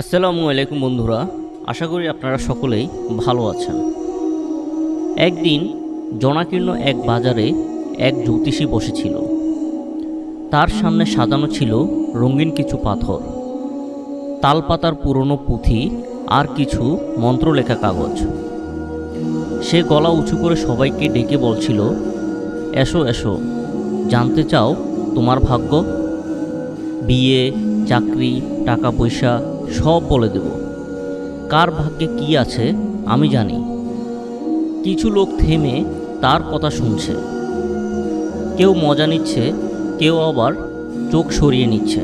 আসসালামু আলাইকুম বন্ধুরা, আশা করি আপনারা সকলেই ভালো আছেন। একদিন জনাকীর্ণ এক বাজারে এক জ্যোতিষী বসেছিল। তার সামনে সাজানো ছিল রঙিন কিছু পাথর। তালপাতার পুরনো পুঁথি আর কিছু মন্ত্রলেখা কাগজ। সে গলা উঁচু করে সবাইকে ডেকে বলছিল, এসো এসো, জানতে চাও তোমার ভাগ্য? বিয়ে, চাকরি টাকা পয়সা সব বলে দেব। কার ভাগ্যে কি আছে, আমি জানি। কিছু লোক থেমে তার কথা শুনছে। কেউ মজা নিচ্ছে, কেউ আবার চোখ সরিয়ে নিচ্ছে।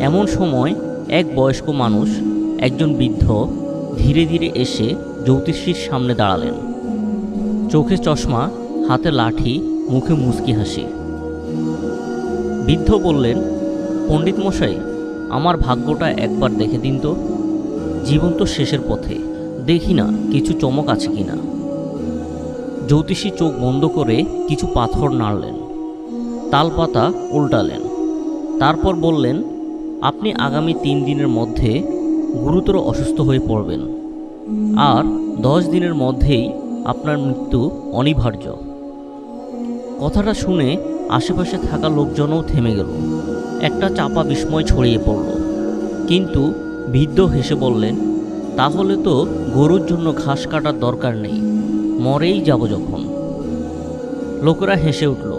এমন সময় এক বয়স্ক মানুষ, একজন বৃদ্ধ, ধীরে ধীরে এসে জ্যোতিষীর সামনে দাঁড়ালেন। চোখে চশমা, হাতে লাঠি, মুখে মুচকি হাসি। বৃদ্ধ বললেন পণ্ডিত মশাই আমার ভাগ্যটা একবার দেখে দিন তো। জীবন তো শেষের পথে। দেখি না কিছু চমক আছে কি না। জ্যোতিষী চোখ বন্ধ করে কিছু পাথর নাড়লেন। তালপাতা উল্টালেন। তারপর বললেন, আপনি আগামী তিন দিনের মধ্যে গুরুতর অসুস্থ হয়ে পড়বেন। আর দশ দিনের মধ্যেই আপনার মৃত্যু অনিবার্য। কথাটা শুনে আশেপাশে থাকা লোকজনও থেমে গেল। একটা চাপা বিস্ময় ছড়িয়ে পড়ল। কিন্তু বৃদ্ধ হেসে বললেন, তাহলে তো গরুর জন্য ঘাস কাটার দরকার নেই, মরেই যাব যখন। লোকেরা হেসে উঠল,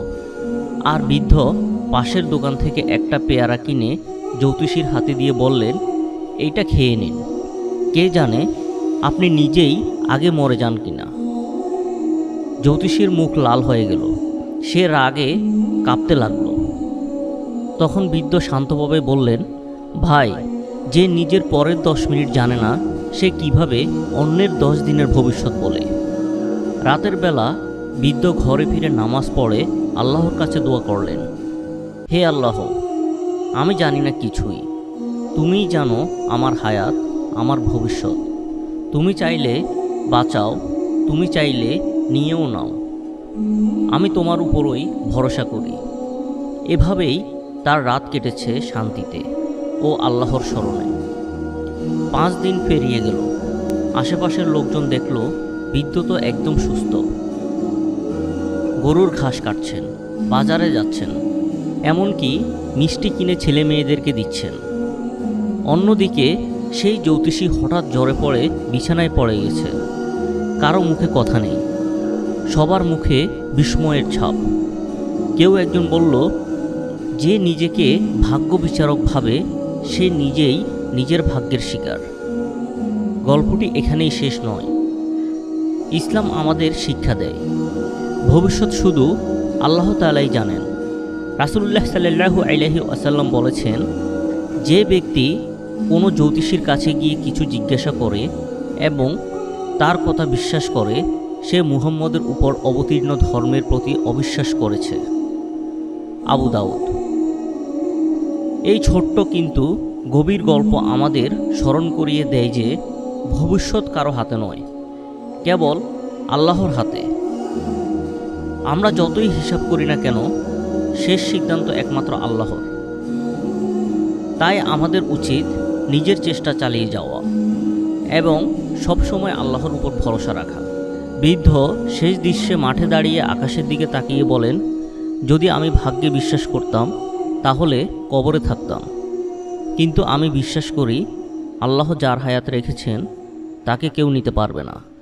আর বৃদ্ধ পাশের দোকান থেকে একটা পেয়ারা কিনে জ্যোতিষীর হাতে দিয়ে বললেন, এইটা খেয়ে নিন। কে জানে আপনি নিজেই আগে মরে যান কিনা? জ্যোতিষীর মুখ লাল হয়ে গেল। সে রাগে কাঁপতে লাগল। তখন বৃদ্ধ শান্তভাবে বললেন, ভাই, যে নিজের পরের দশ মিনিট জানে না, সে কীভাবে অন্যের দশ দিনের ভবিষ্যৎ বলে? রাতের বেলা বৃদ্ধ ঘরে ফিরে নামাজ পড়ে আল্লাহর কাছে দোয়া করলেন, হে আল্লাহ, আমি জানি না কিছুই। তুমিই জানো আমার হায়াত, আমার ভবিষ্যৎ। তুমি চাইলে বাঁচাও, তুমি চাইলে নিয়েও নাও। আমি তোমার উপরই ভরসা করি। এভাবেই তার রাত কেটেছে শান্তিতে ও আল্লাহর স্মরণে। পাঁচ দিন পেরিয়ে গেল। আশেপাশের লোকজন দেখল বৃদ্ধ তো একদম সুস্থ। গরুর ঘাস কাটছেন, বাজারে যাচ্ছেন, এমনকি মিষ্টি কিনে ছেলে মেয়েদেরকে দিচ্ছেন। অন্যদিকে সেই জ্যোতিষী হঠাৎ জ্বরে পড়ে, বিছানায় পড়ে গেছে। কারও মুখে কথা নেই। সবার মুখে বিস্ময়ের ছাপ। কেউ একজন বলল যে নিজেকে ভাগ্য বিচারক ভাবে সে নিজেই নিজের ভাগ্যের শিকার। গল্পটি এখানেই শেষ নয়। ইসলাম আমাদের শিক্ষা দেয়। ভবিষ্যৎ শুধু আল্লাহ তালাই জানেন। রাসুলুল্লাহ সাল্লাহু আলাহি আসাল্লাম বলেছেন, যে ব্যক্তি কোনো জ্যোতিষীর কাছে গিয়ে কিছু জিজ্ঞাসা করে এবং তার কথা বিশ্বাস করে, সে মুহাম্মদের উপর অবতীর্ণ ধর্মের প্রতি অবিশ্বাস করেছে। আবু দাউদ এই ছোট্ট কিন্তু গভীর গল্প আমাদের স্মরণ করিয়ে দেয় যে ভবিষ্যৎ কারও হাতে নয়, কেবল আল্লাহর হাতে। আমরা যতই হিসাব করি না কেন, শেষ সিদ্ধান্ত একমাত্র আল্লাহর। তাই আমাদের উচিত নিজের চেষ্টা চালিয়ে যাওয়া এবং সবসময় আল্লাহর উপর ভরসা রাখা। বৃদ্ধ শেষ দৃশ্যে মাঠে দাঁড়িয়ে আকাশের দিকে তাকিয়ে বলেন, যদি আমি ভাগ্যে বিশ্বাস করতাম তাহলে কবরে থাকতাম। কিন্তু আমি বিশ্বাস করি, আল্লাহ যার হায়াত রেখেছেন, তাকে কেউ নিতে পারবে না।